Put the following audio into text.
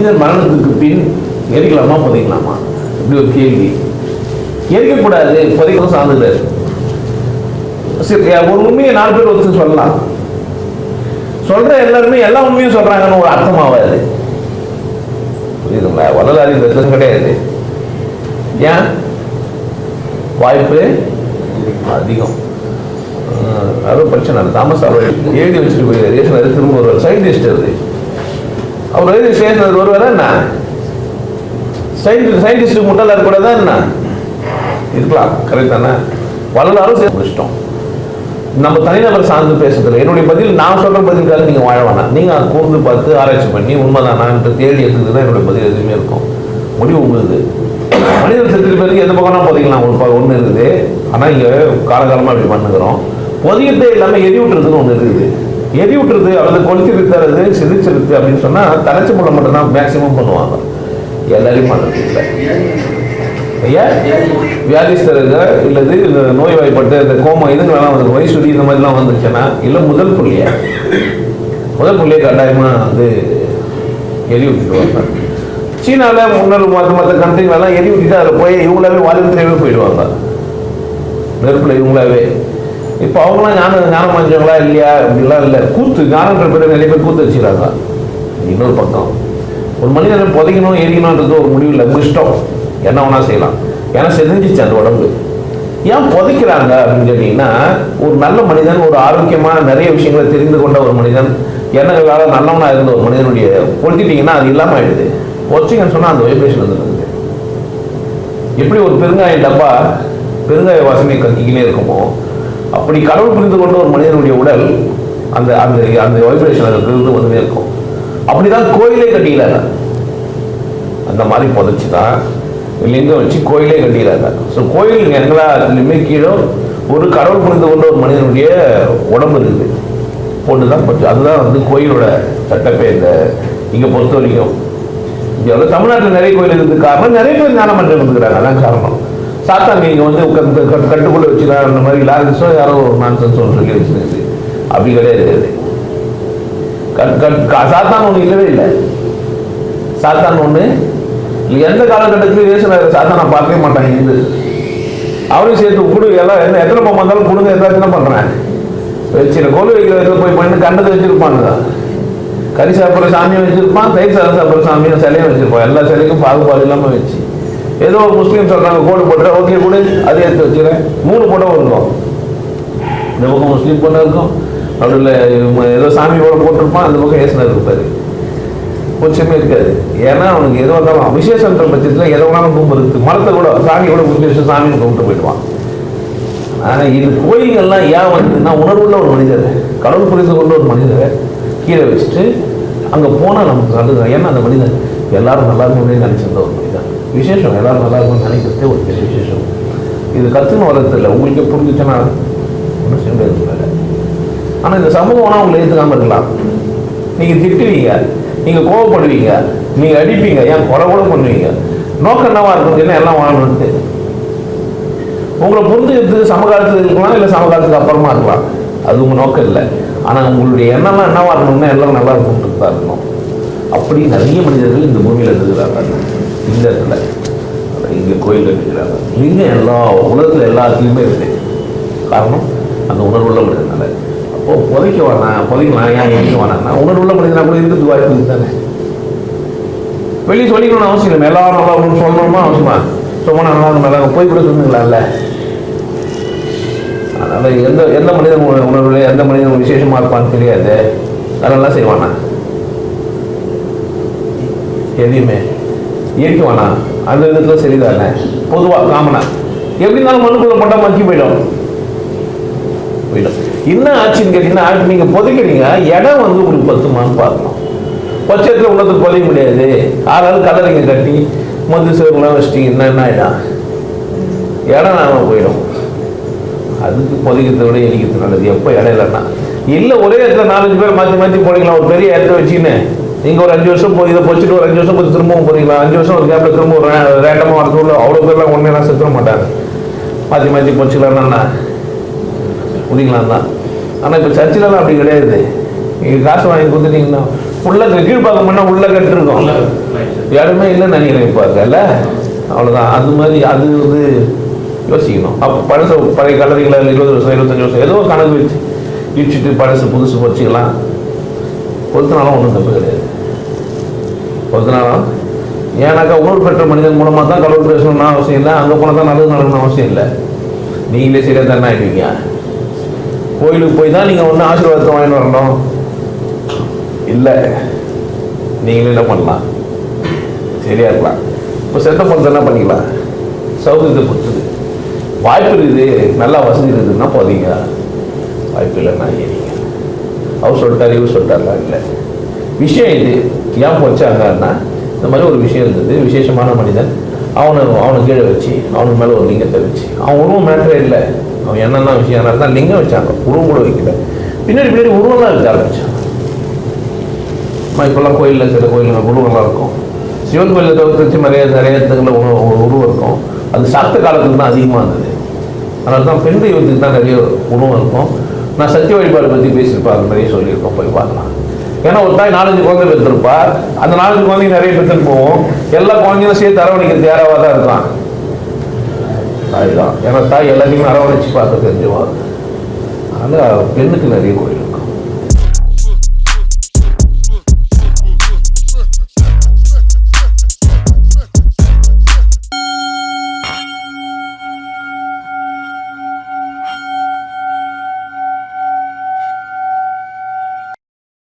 மனிதன் மரணத்துக்கு பின் எரிக்கலாமா புதைக்கலாமா? இப்படி ஒரு கேள்வி. எரிக்கக்கூடாது புதைக்கவும் சார்ந்துட்டார் சரி ஒரு உண்மையை நாலு பேர் ஒருத்தர் சொல்லலாம். சொல்ற எல்லாருமே எல்லா உண்மையும் சொல்றாங்கன்னு ஒரு அர்த்தமாவாது. புரியுதுங்களா? வரலாறு இந்த கிடையாது. ஏன்? வாய்ப்பு அதிகம். அதுவும் பிரச்சனை தாமஸ் அவர் எழுதி வச்சுட்டு போய் திரும்ப ஒரு சயின்டிஸ்ட் அது. அவர் எழுதி சேர்ந்தது வருவாரா என்ன? சயின்டிஸ்ட் சயின்டிஸ்ட் முட்டாளாக இருக்கக்கூடாதா என்ன? இருக்கலாம் கரெக்ட் தானே? வரலாறும் சேர்ந்து இஷ்டம். நம்ம தனிநபர் சார்ந்து பேசுறதுல என்னுடைய பதில் நான் சொல்ற பதிலுக்காக நீங்க வாழ வேணாம். நீங்க அதை கூர்ந்து பார்த்து ஆராய்ச்சி பண்ணி உண்மைதானான்ட்டு தேடி எடுத்துக்கு தான் என்னுடைய பதில் எதுவுமே இருக்கும். முடிவு உங்களுது. மனிதர் செத்துட்டு பேருக்கு எந்த பக்கம்னா புதைக்கலாம் ஒரு ஒன்று இருக்குது. ஆனால் இங்கே காலகாலமாக அப்படி பண்ணுகிறோம். புதையத்தே எல்லாமே எரி விட்டுறதுன்னு ஒன்று இருக்குது. எரி விட்டுறது அல்லது கொளுத்தி வித்துறது சிதைச்சிருது அப்படின்னு சொன்னால் தலைச்சு மூலம் மட்டும்தான் மேக்சிமம் பண்ணுவாங்க. எல்லாரையும் பண்ணுறது இல்லை. ஐயா வியாதிஸ்தருங்க இல்லது இந்த நோய்வாய்ப்பட்டு இந்த கோமம் இதுங்களெல்லாம் வந்து வயசுடி இந்த மாதிரிலாம் வந்துச்சுன்னா இல்லை முதல் புள்ளிய? முதல் புள்ளியை கட்டாயமாக வந்து எரி விட்டுடுவாங்க சீனாவில் முன்னல் மற்ற மற்ற கண்ட்ரிங்களெல்லாம் எரி விட்டுட்டு அதில் போய் இவங்களாவே வாலிபத்திலேயே போயிடுவாங்க. நெருப்பில் இவங்களாவே. இப்போ அவங்களாம் ஞானம் ஞானம் அஞ்சவங்களா இல்லையா? அப்படிலாம் இல்லை. கூத்து ஞானன்ற பேர் நிறைய பேர் கூத்து வச்சுக்கிறாங்க. இன்னொரு பக்கம் ஒரு மனிதனை புதைக்கணும் எரிக்கணும்ன்றது ஒரு முடிவு இல்லை இஷ்டம் என்ன வேணா செய்யலாம். ஏன்னா செதுஞ்சிச்சு அந்த உடம்பு. ஏன் புதைக்கிறாங்க அப்படின்னு கேட்டீங்கன்னா ஒரு நல்ல மனிதன் ஒரு ஆரோக்கியமா நிறைய விஷயங்களை தெரிந்து கொண்ட ஒரு மனிதன் எண்ணங்களால் நல்லவனா இருந்த ஒரு மனிதனுடைய கொளுத்திட்டீங்கன்னா அது இல்லாம ஆயிடுது. பொச்சிங்கன்னு சொன்னா அந்த வைப்ரேஷன் வந்துருக்குது எப்படி ஒரு பெருங்காய டப்பா பெருங்காய வாசனை கக்கிக்கினே இருக்குமோ அப்படி கடவுள் புரிந்து கொண்ட ஒரு மனிதனுடைய உடல் அந்த அந்த அந்த வைப்ரேஷன் இருந்து வந்து இருக்கும் அப்படிதான் கோயிலே கட்டிக்கிறாங்க அந்த மாதிரி புதைச்சி தான் லிங்கம் வச்சு கோயிலே கட்டிக்கிறாங்க ஸோ கோயில் எல்லாத்துலேயுமே கீழே ஒரு கடவுள் புரிந்து கொண்ட ஒரு மனிதனுடைய உடம்பு இருக்குது. போட்டு தான் கொஞ்சம் அதுதான் வந்து கோயிலோட சட்டப்பே இந்த இங்கே பொறுத்த வரைக்கும். இங்கே வந்து தமிழ்நாட்டில் நிறைய கோயில் இருக்குது. காரணம் நிறைய பேர் ஞானமன்றம் இருந்துக்கிறாங்க. இருக்கிறாங்க அதான் காரணம். சாத்தா நீங்க வந்து கட்டுக்குள்ளே கட்டுக்குள்ள வச்சுக்கலாம் அந்த மாதிரி லாரன்ஸோ யாரோ ஒரு நான்சன்ஸ் அப்படி கிடையாது. கா- சாத்தான் ஒன்று இல்லவே இல்லை. சாத்தான் ஒன்று எந்த காலகட்டத்திலும் இயேசுநாதர் சாத்தானை பார்க்கவே மாட்டாங்க இந்து. அவரையும் சேர்த்து கொடு எல்லாம் என்ன எத்தனை பொம்மை இருந்தாலும் கொடுங்க ஏதாச்சும் என்ன பண்ணுறேன் வச்சிரு கொலு வைக்கிற இடத்துல போய் பண்ணி கண்டதை வச்சிருப்பானுங்க கறி சாப்பிட்ற சாமியும் வச்சிருப்பான் தயிர் சாதம் சாப்பிட்ற சாமியும் சிலையும் வச்சிருப்பான். எல்லா சிலைக்கும் பாகுபாடு இல்லாமல் வச்சு ஏதோ ஒரு முஸ்லீம் சொல்றாங்க கோடு போட்டுற ஓகே கூட. அதே எடுத்து வச்சுக்கிறேன். மூணு போட்டோ இருக்கும் இந்த பக்கம் முஸ்லீம் போட்டோ இருக்கும். நடுவில் ஏதோ சாமி கூட போட்டிருப்பான். அந்த பக்கம் ஏசுனர் இருப்பாரு. கொஞ்சமே இருக்காது. ஏன்னா அவனுக்கு எது வந்தாலும் அபிஷேகன்ற பட்சத்தில் எதை வேணாலும் கும்பிடுறது. மரத்தை கூட சாமி கூட கும்பிட்டு சாமியை கும்பிட்டு போயிடுவான். ஆனால் இது கோயில்கள்லாம் ஏன் வந்ததுன்னா உணர்வுள்ள ஒரு மனிதர். கடவுள் புரிந்து கொண்ட ஒரு மனிதரை கீழே வச்சுட்டு அங்கே போனால் நமக்கு நல்லது ஏன்னா அந்த மனிதன் எல்லாரும் நல்லா இருக்கணும்னு நினைச்சிருந்த ஒரு மனிதன். விசேஷம். எல்லாரும் நல்லா இருக்கும்னு நினைக்கிறதே ஒரு பெரிய விசேஷம். இது கற்றுன்னு வர்றது இல்லை உங்களுக்கு புரிஞ்சுச்சுன்னா ஒன்றும் செய்ய முடியாது ஆனா இந்த சமூகம்னா உங்களை ஏற்றுக்காமல் இருக்கலாம். நீங்க திட்டுவீங்க நீங்க கோவப்படுவீங்க நீங்க அடிப்பீங்க ஏன் குறை கூட பண்ணுவீங்க. நோக்கம் என்னவா இருக்கும்? என்ன எல்லாம் வாழணும்ட்டு. உங்களை புரிஞ்சுக்கிறதுக்கு சமகாலத்தில் இருக்கலாம் இல்லை சமகாலத்துக்கு அப்புறமா இருக்கலாம். அது உங்க நோக்கம் இல்லை. ஆனா உங்களுடைய எண்ணம்லாம் என்னவா இருக்கணும்னா எல்லாம் நல்லா இருக்கும்ட்டு தான் இருக்கணும் அப்படி நிறைய மனிதர்கள் இந்த பூமியில் இருக்கிறாங்க இந்த இடத்துல இங்கே இங்க கோயில் கட்டிக்கிறாங்க இங்க எல்லா உலகத்துல எல்லாத்துலயுமே இருக்கு. காரணம் அந்த உணர்வுள்ள மனிதனால. அப்போ புதைக்க வேணாம் புதைக்கலாம். ஏன் எரிக்க வேணாம்னா உணர்வுள்ள மனிதனா கூட இருக்கிறது வாய்ப்பு இருக்குது தானே. வெளியே சொல்லிக்கணும்னு அவசியம் இல்லை. எல்லாரும் நல்லா அப்படின்னு சொல்லணுமா அவசியமா? சும்மா நல்லா நல்லா போய் கூட சொன்னீங்களாம்ல அதனால எந்த எந்த மனிதன் உணர்வுல எந்த மனிதன் விசேஷமா இருப்பான்னு தெரியாது. அதெல்லாம் செய்வானா? எதையுமே. இயற்கை வேணாம் அந்த விதத்தில் சரிதானே பொதுவா காமனா எப்படி இருந்தாலும் மனுக்குள்ள போட்டா மக்கி போயிடும். போயிடும். என்ன ஆச்சுன்னு கேட்டீங்கன்னா நீங்க புதைக்கிறீங்க இடம் வந்து உங்களுக்கு பத்துமான்னு பார்க்கணும். பட்சத்தில் உள்ளத்துக்கு புதைய முடியாது. ஆளாலும் கலரிங்க கட்டி மொத்த சிவங்களாம் வச்சிட்டீங்கன்னா என்ன ஆயிடும் இடம் நாம போயிடும். அதுக்கு புதைக்கிறத விட எரிக்கிறது நல்லது. எப்போ இடம் இல்லைன்னா. இல்லை ஒரே இடத்துல நாலஞ்சு பேர் மாற்றி மாற்றி போனீங்களா? ஒரு பெரிய இடத்த வச்சுக்கின்னு. நீங்கள் ஒரு அஞ்சு வருஷம் போய் இதை பொச்சிட்டு ஒரு அஞ்சு வருஷம் போய் திரும்பவும் போறீங்களா? அஞ்சு வருஷம் ஒரு கேப்பில் திரும்ப ஒரு ரேண்டமாக வரதுக்குள்ள அவ்வளோ பேர்லாம் ஒன்றே செத்துட மாட்டாங்க. மாற்றி மாற்றி பொச்சிக்கலாம்னா முடிக்கலாம் தான் ஆனால் இப்போ சர்ச்சிலலாம் அப்படி கிடையாது. நீங்கள் காசு வாங்கி கொடுத்துட்டீங்கன்னா உள்ள கீழ்பாக்கம் பண்ணா உள்ள கட்டு இருக்கும் இடமே இல்லைன்னு நினைக்கிறேன் இப்போ அதில். அவ்வளோதான் அது மாதிரி அது வந்து யோசிக்கணும். அப்போ பழசு பழைய கலரிகளை இருபது வருஷம் இருபத்தஞ்சு வருஷம் ஏதோ கணக்கு வச்சு இடிச்சிட்டு பழசு புதுசு வச்சுக்கலாம் கொளுத்தினாலும் ஒன்றும் தப்பு கிடையாது. கொளுத்தினாலும் ஏன்னாக்கா ஊழல் பெற்ற மனிதன் மூலமாக தான் கடவுள் பேசணும்னா அவசியம் இல்லை. அங்கே போனால் தான் நல்லது நடக்கணும்னு அவசியம் இல்லை. நீங்களே சரியாக தானே ஆகிடுவீங்க கோயிலுக்கு போய் தான் நீங்கள் ஒன்று ஆசீர்வாதத்தை வாங்கிட்டு வரணும். இல்லை நீங்களே என்ன பண்ணலாம்? சரியா இருக்கலாம். இப்போ செத்த பணத்தை என்ன பண்ணிக்கலாம்? சௌகரியத்தை கொடுத்துது. வாய்ப்பு இருக்குது. நல்லா வசதி இருக்குதுன்னா போதீங்க. வாய்ப்பு இல்லைன்னா ஏறிங்க. அவர் சொல்லிட்டாரு இவர் சொல்லிட்டார்லாம் இல்லை. விஷயம் இது. ஏன் போச்சாங்கன்னா இந்த மாதிரி ஒரு விஷயம் இருந்தது. விசேஷமான மனிதன். அவனை அவனை கீழே வச்சு அவனுக்கு மேலே ஒரு லிங்கத்தை வச்சு. அவன் உருவம் மேட்டரே இல்லை. அவன் என்னென்ன விஷயம் தான் லிங்கம் வச்சாங்க. உருவம் கூட வைக்கல. பின்னாடி பின்னாடி உருவம்லாம் இருக்க ஆரம்பிச்சாங்க அம்மா இப்போல்லாம் கோயிலில் சில கோயிலில் உருவம்லாம் இருக்கும். சிவன் கோயிலில் தவிர்த்து நிறைய நிறைய இடத்துல உணவு உருவம் இருக்கும். அது சாத்த காலத்துக்கு தான் அதிகமாக இருந்தது. அதனால தான் பெண் தெய்வத்துக்கு தான் நிறைய உணவு இருக்கும். நான் சத்திய வழிபாடு பற்றி பேசியிருப்பேன் அது நிறைய சொல்லியிருக்கோம் போய் பார்க்கலாம். ஏன்னா ஒரு தாய் நாலஞ்சு குழந்தை பெற்றிருப்பா அந்த நாலஞ்சு குழந்தைங்க நிறைய பெற்றுன்னு போவோம். எல்லா குழந்தைங்களும் சேர்த்து அரவணைக்கிறது யாராவா தான் இருக்கான் தாய் தான். ஏன்னா தாய் எல்லாத்தையுமே அரவணைச்சு பார்க்க தெரிஞ்சுவா அதனால் பெண்ணுக்கு நிறைய கோயில்